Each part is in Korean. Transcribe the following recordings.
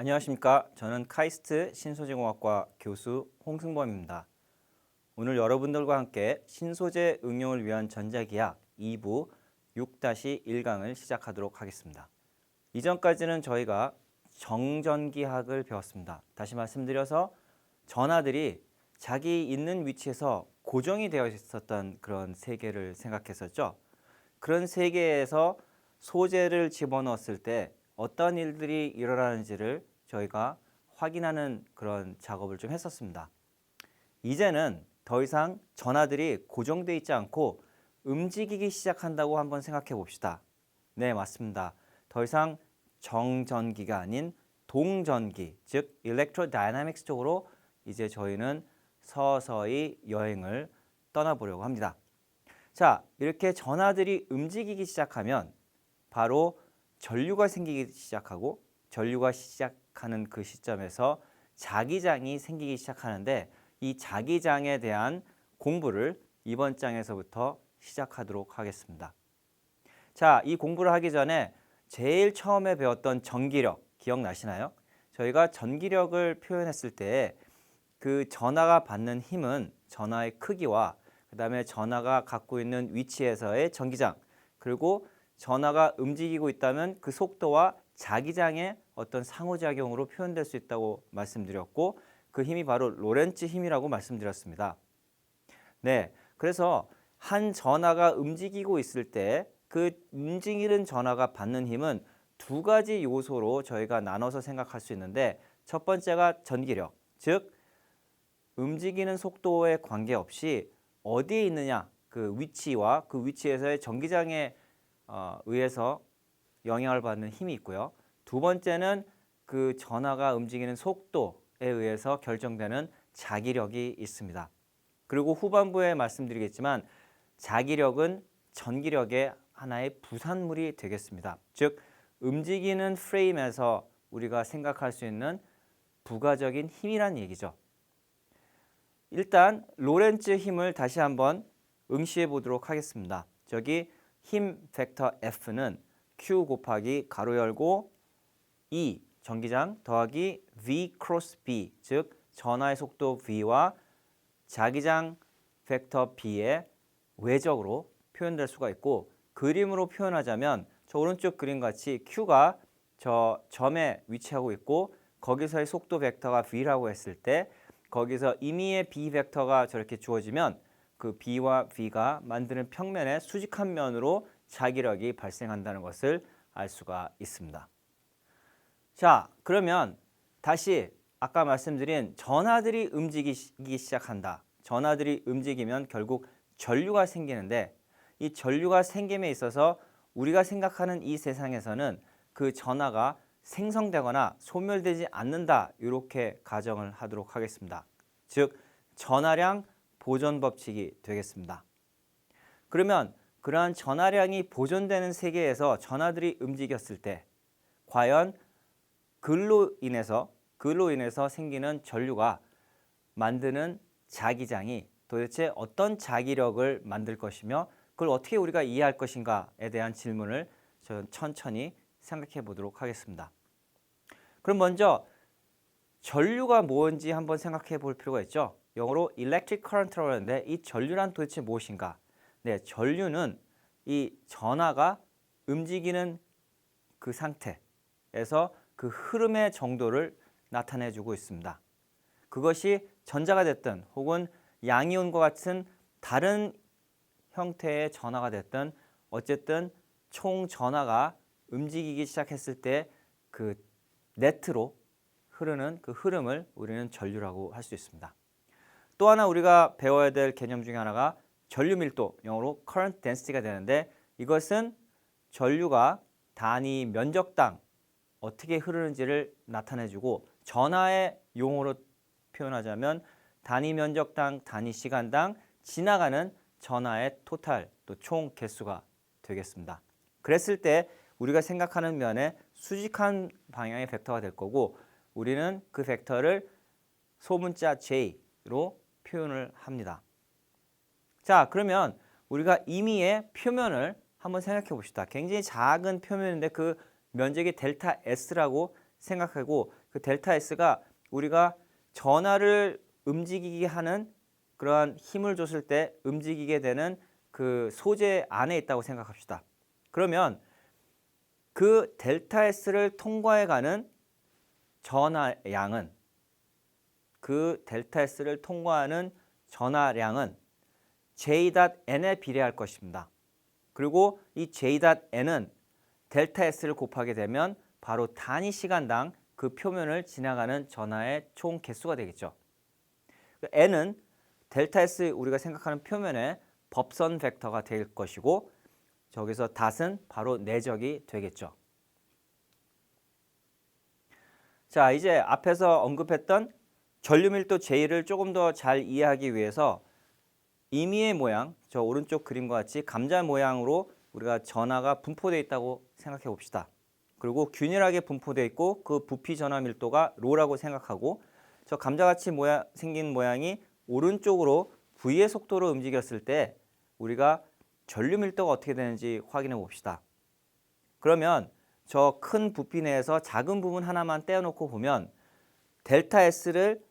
안녕하십니까. 저는 카이스트 신소재공학과 교수 홍승범입니다. 오늘 여러분들과 함께 신소재 응용을 위한 전자기학 2부 6-1강을 시작하도록 하겠습니다. 이전까지는 저희가 정전기학을 배웠습니다. 다시 말씀드려서 전하들이 자기 있는 위치에서 고정이 되어 있었던 그런 세계를 생각했었죠. 그런 세계에서 소재를 집어넣었을 때 어떤 일들이 일어나는지를 저희가 확인하는 그런 작업을 좀 했었습니다. 이제는 더 이상 전하들이 고정되어 있지 않고 움직이기 시작한다고 한번 생각해 봅시다. 네, 맞습니다. 더 이상 정전기가 아닌 동전기, 즉 일렉트로다이나믹스 쪽으로 이제 저희는 서서히 여행을 떠나보려고 합니다. 자, 이렇게 전하들이 움직이기 시작하면 바로 전류가 생기기 시작하고 전류가 시작하는 그 시점에서 자기장이 생기기 시작하는데 이 자기장에 대한 공부를 이번 장에서부터 시작하도록 하겠습니다. 자, 이 공부를 하기 전에 제일 처음에 배웠던 전기력 기억나시나요? 저희가 전기력을 표현했을 때 그 전하가 받는 힘은 전하의 크기와 그다음에 전하가 갖고 있는 위치에서의 전기장 그리고 전하가 움직이고 있다면 그 속도와 자기장의 어떤 상호작용으로 표현될 수 있다고 말씀드렸고 그 힘이 바로 로렌츠 힘이라고 말씀드렸습니다. 네, 그래서 한 전하가 움직이고 있을 때 그 움직이는 전하가 받는 힘은 두 가지 요소로 저희가 나눠서 생각할 수 있는데 첫 번째가 전기력, 즉 움직이는 속도에 관계없이 어디에 있느냐 그 위치와 그 위치에서의 전기장에 어, 의해서 영향을 받는 힘이 있고요. 두 번째는 그 전하가 움직이는 속도에 의해서 결정되는 자기력이 있습니다. 그리고 후반부에 말씀드리겠지만 자기력은 전기력의 하나의 부산물이 되겠습니다. 즉 움직이는 프레임에서 우리가 생각할 수 있는 부가적인 힘이란 얘기죠. 일단 로렌츠 힘을 다시 한번 응시해 보도록 하겠습니다. 저기 힘 벡터 F는 Q 곱하기 가로 열고 E 전기장 더하기 V 크로스 B 즉 전하의 속도 V와 자기장 벡터 B의 외적으로 표현될 수가 있고 그림으로 표현하자면 저 오른쪽 그림 같이 Q가 저 점에 위치하고 있고 거기서의 속도 벡터가 V라고 했을 때 거기서 임의의 B 벡터가 저렇게 주어지면 그 B와 V가 만드는 평면의 수직한 면으로 자기력이 발생한다는 것을 알 수가 있습니다. 자, 그러면 다시 아까 말씀드린 전하들이 움직이기 시작한다. 전하들이 움직이면 결국 전류가 생기는데 이 전류가 생김에 있어서 우리가 생각하는 이 세상에서는 그 전하가 생성되거나 소멸되지 않는다. 이렇게 가정을 하도록 하겠습니다. 즉 전하량 보존 법칙이 되겠습니다. 그러면 그러한 전하량이 보존되는 세계에서 전하들이 움직였을 때 과연 글로 인해서 글로 인해서 생기는 전류가 만드는 자기장이 도대체 어떤 자기력을 만들 것이며 그걸 어떻게 우리가 이해할 것인가에 대한 질문을 저는 천천히 생각해 보도록 하겠습니다. 그럼 먼저 전류가 뭔지 한번 생각해 볼 필요가 있죠. 영어로 electric current라고 하는데 이 전류란 도대체 무엇인가? 네, 전류는 이 전하가 움직이는 그 상태에서 그 흐름의 정도를 나타내 주고 있습니다. 그것이 전자가 됐든 혹은 양이온과 같은 다른 형태의 전하가 됐든 어쨌든 총 전하가 움직이기 시작했을 때 그 네트로 흐르는 그 흐름을 우리는 전류라고 할 수 있습니다. 또 하나 우리가 배워야 될 개념 중에 하나가 전류 밀도, 영어로 current density가 되는데 이것은 전류가 단위 면적당 어떻게 흐르는지를 나타내주고 전하의 용어로 표현하자면 단위 면적당, 단위 시간당 지나가는 전하의 토탈 또 총 개수가 되겠습니다. 그랬을 때 우리가 생각하는 면에 수직한 방향의 벡터가 될 거고 우리는 그 벡터를 소문자 J로 표현을 합니다. 자, 그러면 우리가 임의의 표면을 한번 생각해 봅시다. 굉장히 작은 표면인데 그 면적이 델타 S라고 생각하고 그 델타 S가 우리가 전하를 움직이게 하는 그러한 힘을 줬을 때 움직이게 되는 그 소재 안에 있다고 생각합시다. 그러면 그 델타 S를 통과해 가는 전하량은 그 델타 S를 통과하는 전하량은 J.N에 비례할 것입니다. 그리고 이 J.N은 델타 S를 곱하게 되면 바로 단위 시간당 그 표면을 지나가는 전하의 총 개수가 되겠죠. N은 델타 S 우리가 생각하는 표면의 법선 벡터가 될 것이고 저기서 닷은 바로 내적이 되겠죠. 자, 이제 앞에서 언급했던 전류밀도 J를 조금 더 잘 이해하기 위해서 임의의 모양, 저 오른쪽 그림과 같이 감자 모양으로 우리가 전하가 분포되어 있다고 생각해 봅시다. 그리고 균일하게 분포되어 있고 그 부피 전하 밀도가 로라고 생각하고 저 감자같이 모양, 생긴 모양이 오른쪽으로 V의 속도로 움직였을 때 우리가 전류 밀도가 어떻게 되는지 확인해 봅시다. 그러면 저 큰 부피 내에서 작은 부분 하나만 떼어놓고 보면 델타 S를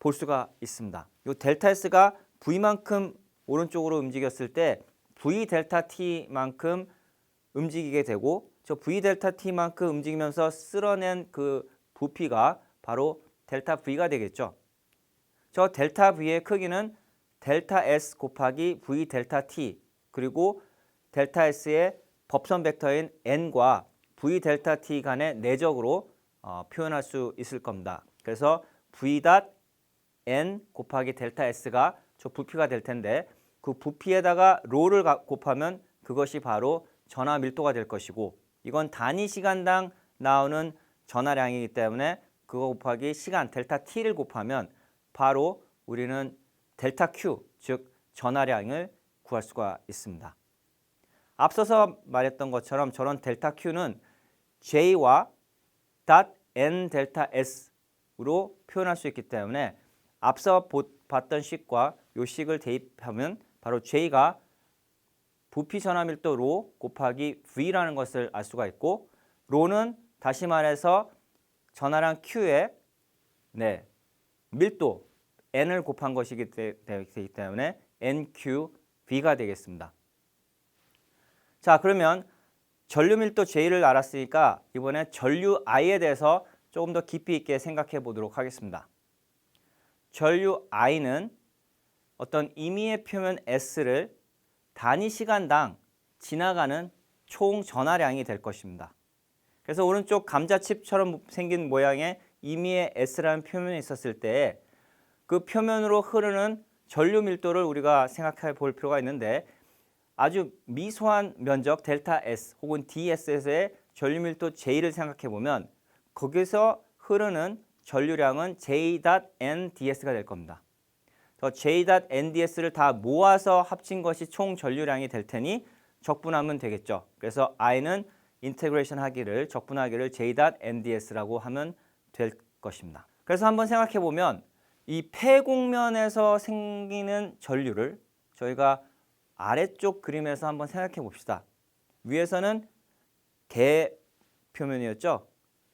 볼 수가 있습니다. 이 델타 S가 V만큼 오른쪽으로 움직였을 때 V 델타 T만큼 움직이게 되고 저 V 델타 T만큼 움직이면서 쓸어낸 그 부피가 바로 델타 V가 되겠죠. 저 델타 V의 크기는 델타 S 곱하기 V 델타 T 그리고 델타 S의 법선 벡터인 N과 V 델타 T 간의 내적으로 어, 표현할 수 있을 겁니다. 그래서 V 닷 N 곱하기 델타 S가 저 부피가 될 텐데 그 부피에다가 로를 곱하면 그것이 바로 전하 밀도가 될 것이고 이건 단위 시간당 나오는 전하량이기 때문에 그거 곱하기 시간 델타 t를 곱하면 바로 우리는 델타 q 즉 전하량을 구할 수가 있습니다. 앞서서 말했던 것처럼 저런 델타 q는 j와 닷 n 델타 s로 표현할 수 있기 때문에 앞서 봤던 식과 요 식을 대입하면 바로 j가 부피 전하 밀도 로 곱하기 v라는 것을 알 수가 있고 로는 다시 말해서 전하량 q의 네, 밀도 n을 곱한 것이기 때문에 nqv가 되겠습니다. 자, 그러면 전류 밀도 J를 알았으니까 이번에 전류 I에 대해서 조금 더 깊이 있게 생각해 보도록 하겠습니다. 전류 I는 어떤 임의의 표면 S를 단위 시간당 지나가는 총 전하량이 될 것입니다. 그래서 오른쪽 감자칩처럼 생긴 모양의 임의의 S라는 표면이 있었을 때 그 표면으로 흐르는 전류 밀도를 우리가 생각해 볼 필요가 있는데 아주 미소한 면적 델타 S 혹은 DS에서의 전류 밀도 J를 생각해 보면 거기서 흐르는 전류량은 J.NDS가 될 겁니다. 저 J.NDS를 다 모아서 합친 것이 총 전류량이 될 테니 적분하면 되겠죠. 그래서 I는 인테그레이션 하기를 적분하기를 J.NDS라고 하면 될 것입니다. 그래서 한번 생각해 보면 이 폐곡면에서 생기는 전류를 저희가 아래쪽 그림에서 한번 생각해 봅시다. 위에서는 개 표면이었죠.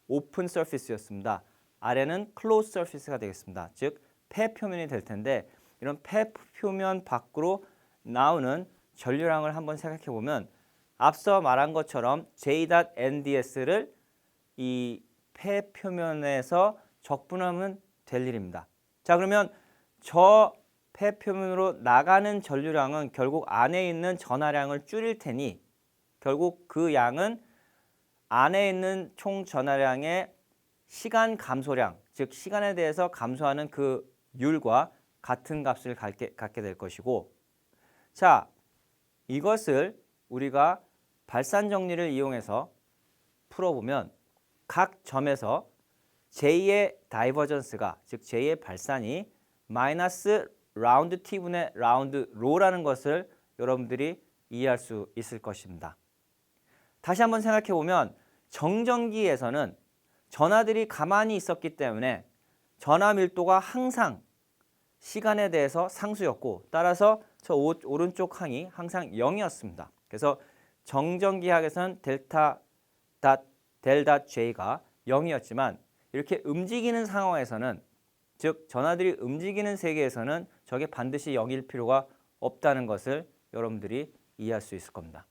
오픈 서피스였습니다. 아래는 클로즈 서피스가 되겠습니다. 즉 폐 표면이 될 텐데 이런 폐 표면 밖으로 나오는 전류량을 한번 생각해 보면 앞서 말한 것처럼 J.NDS를 이 폐 표면에서 적분하면 될 일입니다. 자 그러면 저 폐 표면으로 나가는 전류량은 결국 안에 있는 전하량을 줄일 테니 결국 그 양은 안에 있는 총 전하량의 시간 감소량, 즉 시간에 대해서 감소하는 그 율과 같은 값을 갖게, 갖게 될 것이고 자, 이것을 우리가 발산 정리를 이용해서 풀어보면 각 점에서 J의 다이버전스가 즉 J의 발산이 마이너스 라운드 t분의 라운드 로라는 것을 여러분들이 이해할 수 있을 것입니다. 다시 한번 생각해 보면 정전기에서는 전하들이 가만히 있었기 때문에 전하 밀도가 항상 시간에 대해서 상수였고 따라서 저 오른쪽 항이 항상 0이었습니다. 그래서 정전기학에서는 델타 닷 델다 J가 0이었지만 이렇게 움직이는 상황에서는 즉 전하들이 움직이는 세계에서는 저게 반드시 0일 필요가 없다는 것을 여러분들이 이해할 수 있을 겁니다.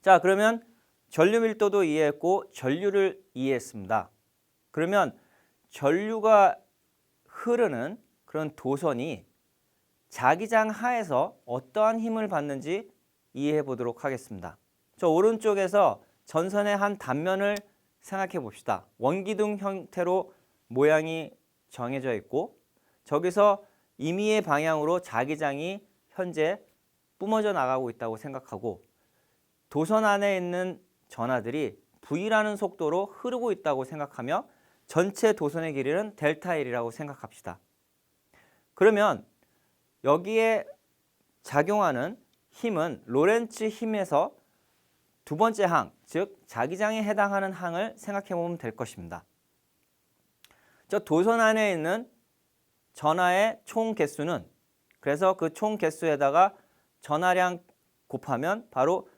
자, 그러면 전류 밀도도 이해했고 전류를 이해했습니다. 그러면 전류가 흐르는 그런 도선이 자기장 하에서 어떠한 힘을 받는지 이해해 보도록 하겠습니다. 저 오른쪽에서 전선의 한 단면을 생각해 봅시다. 원기둥 형태로 모양이 정해져 있고 저기서 임의의 방향으로 자기장이 현재 뿜어져 나가고 있다고 생각하고 도선 안에 있는 전하들이 V라는 속도로 흐르고 있다고 생각하며 전체 도선의 길이는 델타 L이라고 생각합시다. 그러면 여기에 작용하는 힘은 로렌츠 힘에서 두 번째 항, 즉 자기장에 해당하는 항을 생각해 보면 될 것입니다. 저 도선 안에 있는 전하의 총 개수는 그래서 그 총 개수에다가 전하량 곱하면 바로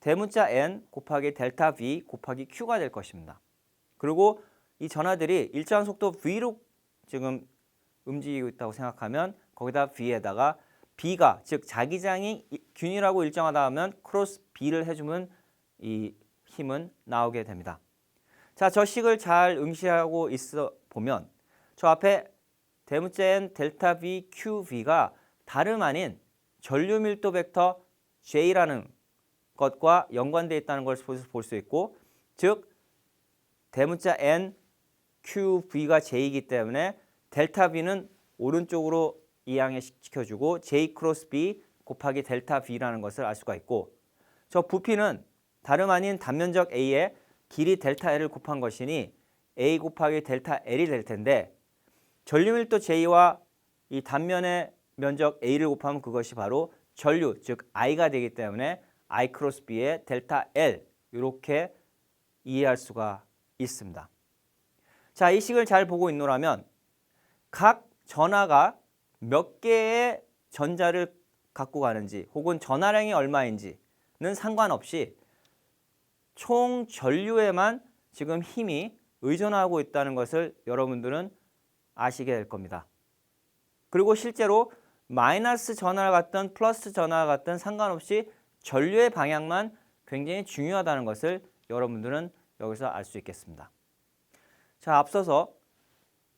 대문자 n 곱하기 델타 v 곱하기 q가 될 것입니다. 그리고 이 전하들이 일정한 속도 v로 지금 움직이고 있다고 생각하면 거기다 v에다가 b가 즉 자기장이 이- 균일하고 일정하다 하면 크로스 b를 해주면 이 힘은 나오게 됩니다. 자, 저 식을 잘 응시하고 있어 보면 저 앞에 대문자 n 델타 v qv가 다름 아닌 전류 밀도 벡터 j라는 것과 연관되어 있다는 걸볼수 있고 즉 대문자 n qv가 j이기 때문에 델타 v는 오른쪽으로 이항해 시켜주고 j 크로스 b 곱하기 델타 v라는 것을 알 수가 있고 저 부피는 다름 아닌 단면적 a에 길이 델타 l을 곱한 것이니 a 곱하기 델타 l이 될 텐데 전류밀도 j와 이 단면의 면적 a를 곱하면 그것이 바로 전류 즉 i가 되기 때문에 i 크로스 b의 델타 l 이렇게 이해할 수가 있습니다. 자, 이 식을 잘 보고 있노라면 각 전하가 몇 개의 전자를 갖고 가는지 혹은 전하량이 얼마인지는 상관없이 총 전류에만 지금 힘이 의존하고 있다는 것을 여러분들은 아시게 될 겁니다. 그리고 실제로 마이너스 전하가 같든 플러스 전하가 같든 상관없이 전류의 방향만 굉장히 중요하다는 것을 여러분들은 여기서 알 수 있겠습니다. 자, 앞서서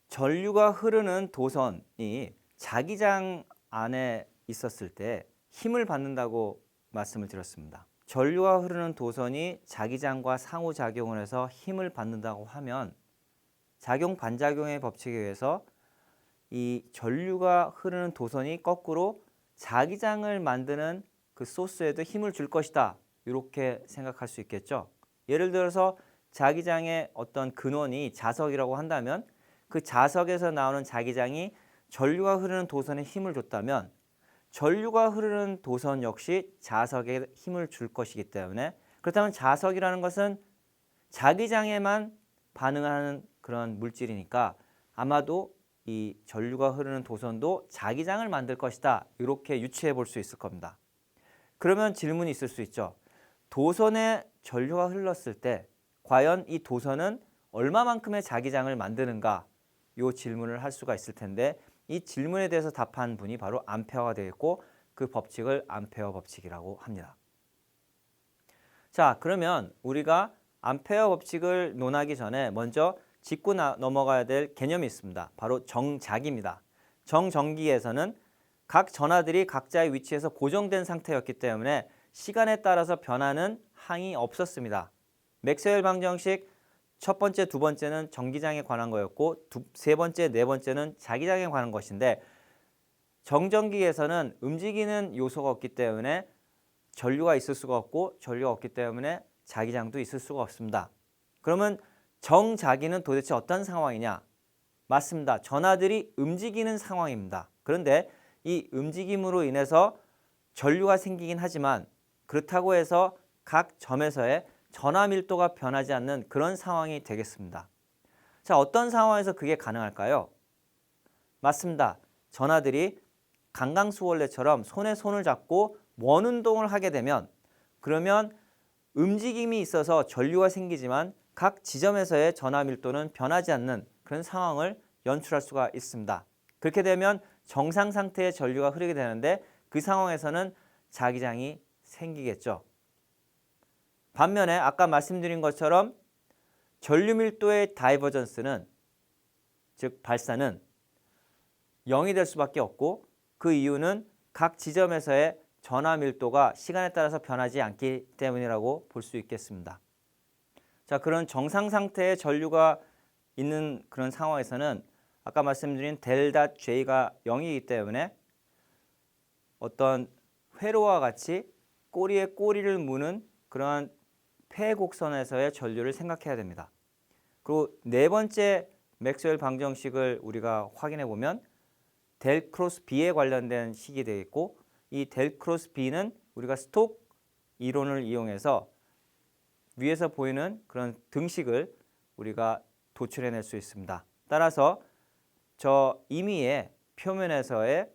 전류가 흐르는 도선이 자기장 안에 있었을 때 힘을 받는다고 말씀을 드렸습니다. 전류가 흐르는 도선이 자기장과 상호작용을 해서 힘을 받는다고 하면 작용 반작용의 법칙에 의해서 이 전류가 흐르는 도선이 거꾸로 자기장을 만드는 그 소스에도 힘을 줄 것이다. 이렇게 생각할 수 있겠죠. 예를 들어서 자기장의 어떤 근원이 자석이라고 한다면 그 자석에서 나오는 자기장이 전류가 흐르는 도선에 힘을 줬다면 전류가 흐르는 도선 역시 자석에 힘을 줄 것이기 때문에 그렇다면 자석이라는 것은 자기장에만 반응하는 그런 물질이니까 아마도 이 전류가 흐르는 도선도 자기장을 만들 것이다. 이렇게 유추해 볼 수 있을 겁니다. 그러면 질문이 있을 수 있죠. 도선에 전류가 흘렀을 때 과연 이 도선은 얼마만큼의 자기장을 만드는가? 요 질문을 할 수가 있을 텐데 이 질문에 대해서 답한 분이 바로 암페어가 되겠고 그 법칙을 암페어 법칙이라고 합니다. 자, 그러면 우리가 암페어 법칙을 논하기 전에 먼저 짚고 나, 넘어가야 될 개념이 있습니다. 바로 정작입니다. 정전기에서는 각 전하들이 각자의 위치에서 고정된 상태였기 때문에 시간에 따라서 변하는 항이 없었습니다. 맥스웰 방정식 첫 번째, 두 번째는 전기장에 관한 거였고 두, 세 번째, 네 번째는 자기장에 관한 것인데 정전기에서는 움직이는 요소가 없기 때문에 전류가 있을 수가 없고 전류가 없기 때문에 자기장도 있을 수가 없습니다. 그러면 정자기는 도대체 어떤 상황이냐? 맞습니다. 전하들이 움직이는 상황입니다. 그런데 이 움직임으로 인해서 전류가 생기긴 하지만 그렇다고 해서 각 점에서의 전하 밀도가 변하지 않는 그런 상황이 되겠습니다. 자, 어떤 상황에서 그게 가능할까요? 맞습니다. 전하들이 강강수월래처럼 손에 손을 잡고 원 운동을 하게 되면 그러면 움직임이 있어서 전류가 생기지만 각 지점에서의 전하 밀도는 변하지 않는 그런 상황을 연출할 수가 있습니다. 그렇게 되면 정상 상태의 전류가 흐르게 되는데 그 상황에서는 자기장이 생기겠죠. 반면에 아까 말씀드린 것처럼 전류 밀도의 다이버전스는 즉 발산은 0이 될 수밖에 없고 그 이유는 각 지점에서의 전하 밀도가 시간에 따라서 변하지 않기 때문이라고 볼 수 있겠습니다. 자, 그런 정상 상태의 전류가 있는 그런 상황에서는 아까 말씀드린 델다 J가 0이기 때문에 어떤 회로와 같이 꼬리에 꼬리를 무는 그러한 폐곡선에서의 전류를 생각해야 됩니다. 그리고 네 번째 맥스웰 방정식을 우리가 확인해 보면 델 크로스 B에 관련된 식이 되겠고 이 델 크로스 B는 우리가 스톡 이론을 이용해서 위에서 보이는 그런 등식을 우리가 도출해낼 수 있습니다. 따라서 저 임의의 표면에서의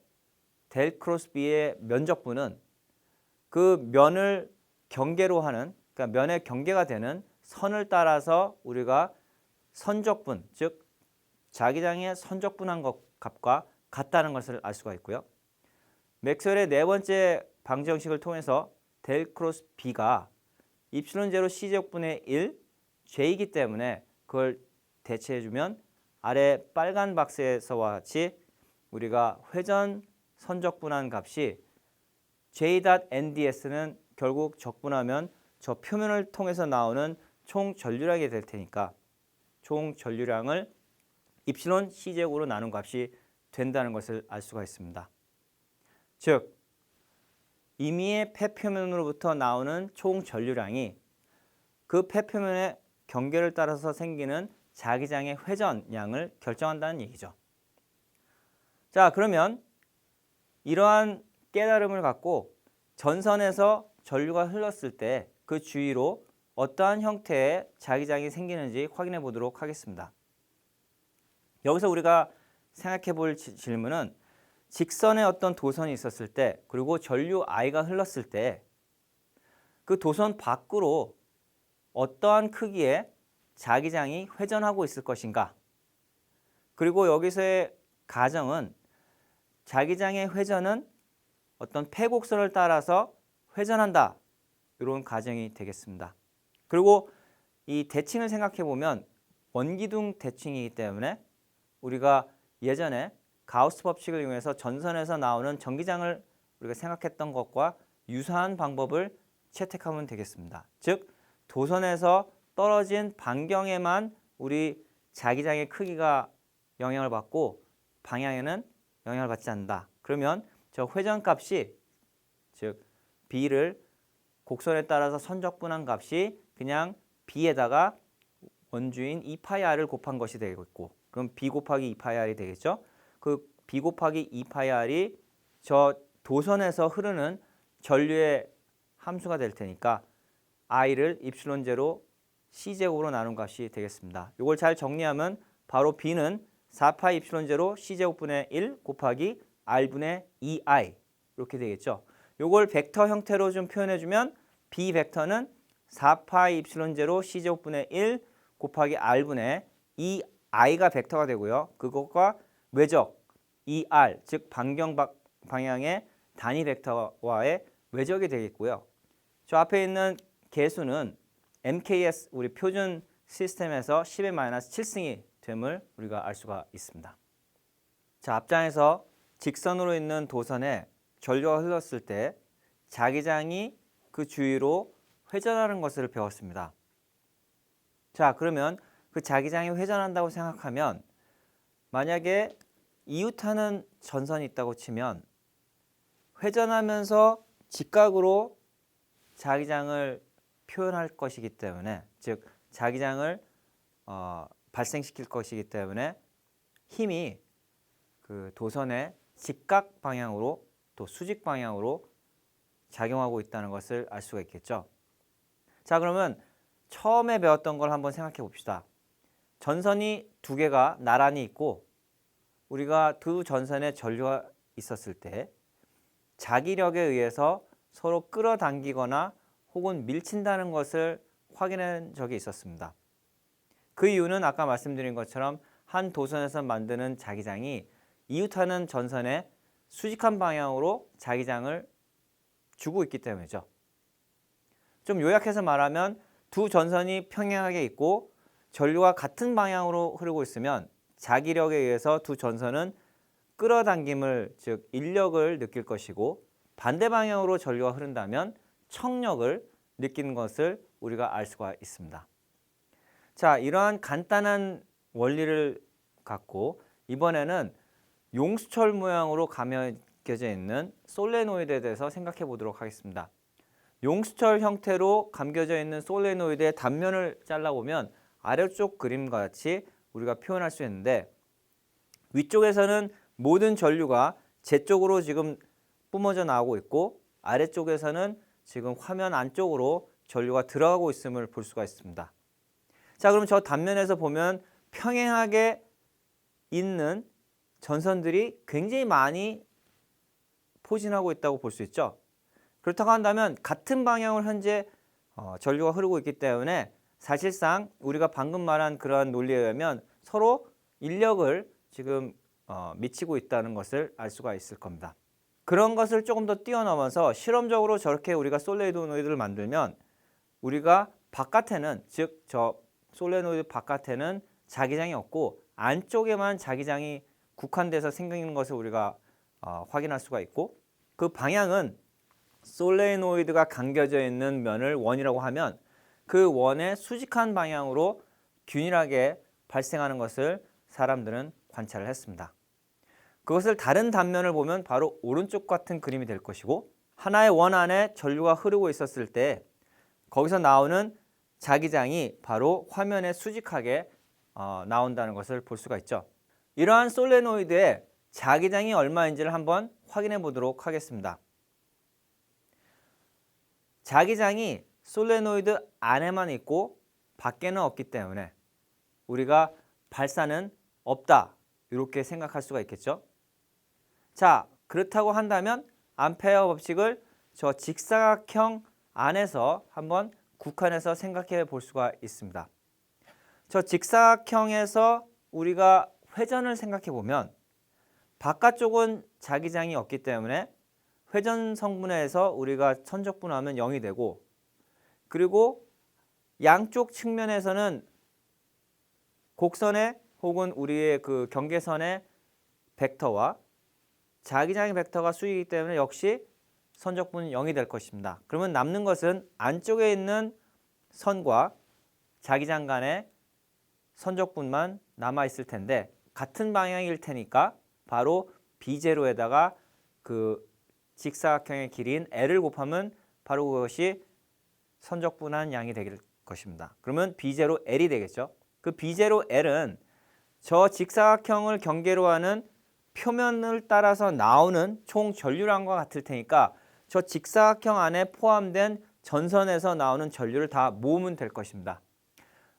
델 크로스 B의 면적분은 그 면을 경계로 하는 그러니까 면의 경계가 되는 선을 따라서 우리가 선적분 즉 자기장의 선적분한 것 값과 같다는 것을 알 수가 있고요. 맥스웰의 네 번째 방정식을 통해서 델 크로스 B가 입실론 제로 C 제곱분의 1 J이기 때문에 그걸 대체해 주면 아래 빨간 박스에서와 같이 우리가 회전 선적분한 값이 J.NDS는 결국 적분하면 저 표면을 통해서 나오는 총 전류량이 될 테니까 총 전류량을 입실론 C 제곱으로 나눈 값이 된다는 것을 알 수가 있습니다. 즉 임의의 폐표면으로부터 나오는 총 전류량이 그 폐표면의 경계를 따라서 생기는 자기장의 회전량을 결정한다는 얘기죠. 자, 그러면 이러한 깨달음을 갖고 전선에서 전류가 흘렀을 때 그 주위로 어떠한 형태의 자기장이 생기는지 확인해 보도록 하겠습니다. 여기서 우리가 생각해 볼 지- 질문은 직선의 어떤 도선이 있었을 때 그리고 전류 I가 흘렀을 때 그 도선 밖으로 어떠한 크기의 자기장이 회전하고 있을 것인가 그리고 여기서의 가정은 자기장의 회전은 어떤 폐곡선을 따라서 회전한다 이런 가정이 되겠습니다. 그리고 이 대칭을 생각해 보면 원기둥 대칭이기 때문에 우리가 예전에 가우스 법칙을 이용해서 전선에서 나오는 전기장을 우리가 생각했던 것과 유사한 방법을 채택하면 되겠습니다. 즉 도선에서 떨어진 반경에만 우리 자기장의 크기가 영향을 받고 방향에는 영향을 받지 않는다. 그러면 저 회전값이 즉 b를 곡선에 따라서 선적분한 값이 그냥 b에다가 원주인 2파이 r을 곱한 것이 되겠고 그럼 b 곱하기 2파이 r이 되겠죠. 그 b 곱하기 2파이 r이 저 도선에서 흐르는 전류의 함수가 될 테니까 i를 입실론 제로 c 제곱으로 나눈 값이 되겠습니다. 이걸 잘 정리하면 바로 b는 4파이 입실론 제로 c 제곱분의 1 곱하기 r분의 2i 이렇게 되겠죠. 요걸 벡터 형태로 좀 표현해 주면 b 벡터는 4파이 입실론 제로 c 제곱분의 1 곱하기 r분의 2i가 벡터가 되고요. 그것과 외적 2r 즉 반경 방- 방향의 단위 벡터와의 외적이 되겠고요. 저 앞에 있는 개수는 MKS 우리 표준 시스템에서 10의 마이너스 7승이 됨을 우리가 알 수가 있습니다. 자, 앞장에서 직선으로 있는 도선에 전류가 흘렀을 때 자기장이 그 주위로 회전하는 것을 배웠습니다. 자, 그러면 그 자기장이 회전한다고 생각하면 만약에 이웃하는 전선이 있다고 치면 회전하면서 직각으로 자기장을 표현할 것이기 때문에 즉 자기장을 어, 발생시킬 것이기 때문에 힘이 그 도선의 직각 방향으로 또 수직 방향으로 작용하고 있다는 것을 알 수가 있겠죠. 자 그러면 처음에 배웠던 걸 한번 생각해 봅시다. 전선이 두 개가 나란히 있고 우리가 두 전선에 전류가 있었을 때 자기력에 의해서 서로 끌어당기거나 혹은 밀친다는 것을 확인한 적이 있었습니다. 그 이유는 아까 말씀드린 것처럼 한 도선에서 만드는 자기장이 이웃하는 전선에 수직한 방향으로 자기장을 주고 있기 때문이죠. 좀 요약해서 말하면 두 전선이 평행하게 있고 전류가 같은 방향으로 흐르고 있으면 자기력에 의해서 두 전선은 끌어당김을 즉 인력을 느낄 것이고 반대 방향으로 전류가 흐른다면 청력을 느끼는 것을 우리가 알 수가 있습니다. 자, 이러한 간단한 원리를 갖고 이번에는 용수철 모양으로 감겨져 있는 솔레노이드에 대해서 생각해 보도록 하겠습니다. 용수철 형태로 감겨져 있는 솔레노이드의 단면을 잘라보면 아래쪽 그림과 같이 우리가 표현할 수 있는데 위쪽에서는 모든 전류가 제 쪽으로 지금 뿜어져 나오고 있고 아래쪽에서는 지금 화면 안쪽으로 전류가 들어가고 있음을 볼 수가 있습니다. 자, 그럼 저 단면에서 보면 평행하게 있는 전선들이 굉장히 많이 포진하고 있다고 볼 수 있죠. 그렇다고 한다면 같은 방향으로 현재 어, 전류가 흐르고 있기 때문에 사실상 우리가 방금 말한 그러한 논리에 의하면 서로 인력을 지금 어, 미치고 있다는 것을 알 수가 있을 겁니다. 그런 것을 조금 더 뛰어넘어서 실험적으로 저렇게 우리가 솔레노이드를 만들면 우리가 바깥에는 즉 저 솔레노이드 바깥에는 자기장이 없고 안쪽에만 자기장이 국한돼서 생기는 것을 우리가 어, 확인할 수가 있고 그 방향은 솔레노이드가 감겨져 있는 면을 원이라고 하면 그 원의 수직한 방향으로 균일하게 발생하는 것을 사람들은 관찰을 했습니다. 그것을 다른 단면을 보면 바로 오른쪽 같은 그림이 될 것이고 하나의 원 안에 전류가 흐르고 있었을 때 거기서 나오는 자기장이 바로 화면에 수직하게 어, 나온다는 것을 볼 수가 있죠. 이러한 솔레노이드의 자기장이 얼마인지를 한번 확인해 보도록 하겠습니다. 자기장이 솔레노이드 안에만 있고 밖에는 없기 때문에 우리가 발사는 없다 이렇게 생각할 수가 있겠죠. 자 그렇다고 한다면 암페어 법칙을 저 직사각형 안에서 한번 국한해서 생각해 볼 수가 있습니다. 저 직사각형에서 우리가 회전을 생각해 보면 바깥쪽은 자기장이 없기 때문에 회전 성분에서 우리가 선적분하면 0이 되고 그리고 양쪽 측면에서는 곡선의 혹은 우리의 그 경계선의 벡터와 자기장의 벡터가 수이기 때문에 역시 선적분은 0이 될 것입니다. 그러면 남는 것은 안쪽에 있는 선과 자기장 간의 선적분만 남아 있을 텐데 같은 방향일 테니까 바로 B0에다가 그 직사각형의 길이인 L을 곱하면 바로 그것이 선적분한 양이 될 것입니다. 그러면 B0 L이 되겠죠. 그 B0 L은 저 직사각형을 경계로 하는 표면을 따라서 나오는 총 전류량과 같을 테니까 저 직사각형 안에 포함된 전선에서 나오는 전류를 다 모으면 될 것입니다.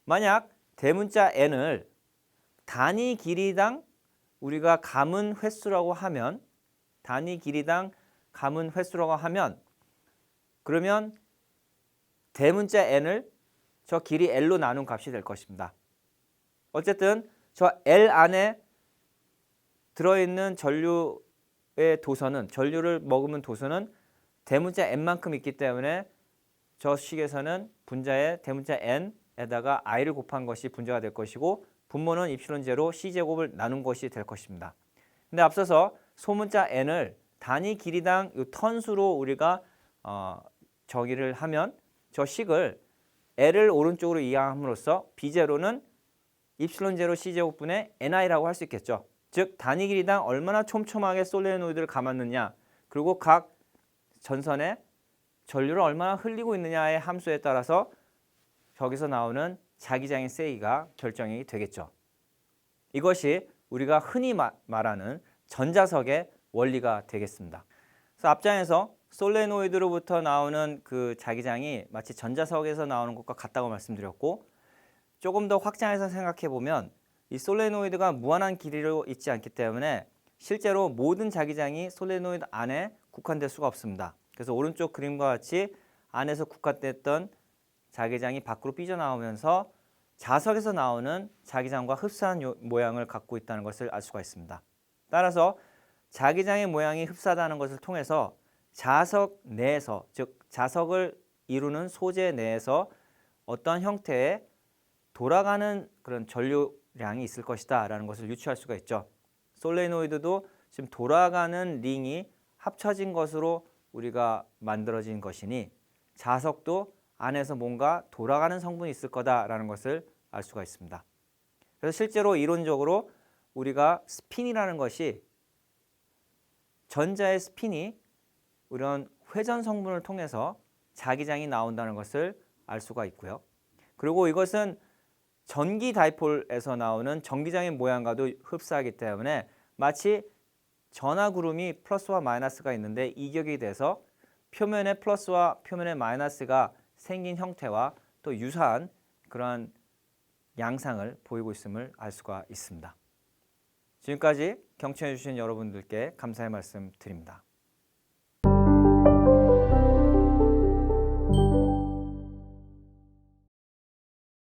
만약 대문자 n을 단위 길이당 우리가 감은 횟수라고 하면 단위 길이당 감은 횟수라고 하면 그러면 대문자 n을 저 길이 l로 나눈 값이 될 것입니다. 어쨌든 저 L 안에 들어있는 전류의 도선은 전류를 머금은 도선은 대문자 n만큼 있기 때문에 저 식에서는 분자의 대문자 n에다가 i를 곱한 것이 분자가 될 것이고 분모는 입실론 제로 c 제곱을 나눈 것이 될 것입니다. 근데 앞서서 소문자 n을 단위 길이당 이 턴수로 우리가 어, 정의를 하면 저 식을 l을 오른쪽으로 이항함으로써 b0는 입실론 제로 c 제곱분의 ni라고 할 수 있겠죠. 즉 단위 길이당 얼마나 촘촘하게 솔레노이드를 감았느냐 그리고 각 전선에 전류를 얼마나 흘리고 있느냐의 함수에 따라서 저기서 나오는 자기장의 세기가 결정이 되겠죠. 이것이 우리가 흔히 마, 말하는 전자석의 원리가 되겠습니다. 그래서 앞장에서 솔레노이드로부터 나오는 그 자기장이 마치 전자석에서 나오는 것과 같다고 말씀드렸고 조금 더 확장해서 생각해 보면 이 솔레노이드가 무한한 길이로 있지 않기 때문에 실제로 모든 자기장이 솔레노이드 안에 국한될 수가 없습니다. 그래서 오른쪽 그림과 같이 안에서 국한됐던 자기장이 밖으로 삐져나오면서 자석에서 나오는 자기장과 흡사한 요- 모양을 갖고 있다는 것을 알 수가 있습니다. 따라서 자기장의 모양이 흡사하다는 것을 통해서 자석 내에서 즉 자석을 이루는 소재 내에서 어떤 형태의 돌아가는 그런 전류 량이 있을 것이다 라는 것을 유추할 수가 있죠. 솔레노이드도 지금 돌아가는 링이 합쳐진 것으로 우리가 만들어진 것이니 자석도 안에서 뭔가 돌아가는 성분이 있을 거다라는 것을 알 수가 있습니다. 그래서 실제로 이론적으로 우리가 스핀이라는 것이 전자의 스핀이 이런 회전 성분을 통해서 자기장이 나온다는 것을 알 수가 있고요. 그리고 이것은 전기 다이폴에서 나오는 전기장의 모양과도 흡사하기 때문에 마치 전하 구름이 플러스와 마이너스가 있는데 이격이 돼서 표면에 플러스와 표면에 마이너스가 생긴 형태와 또 유사한 그러한 양상을 보이고 있음을 알 수가 있습니다. 지금까지 경청해 주신 여러분들께 감사의 말씀 드립니다.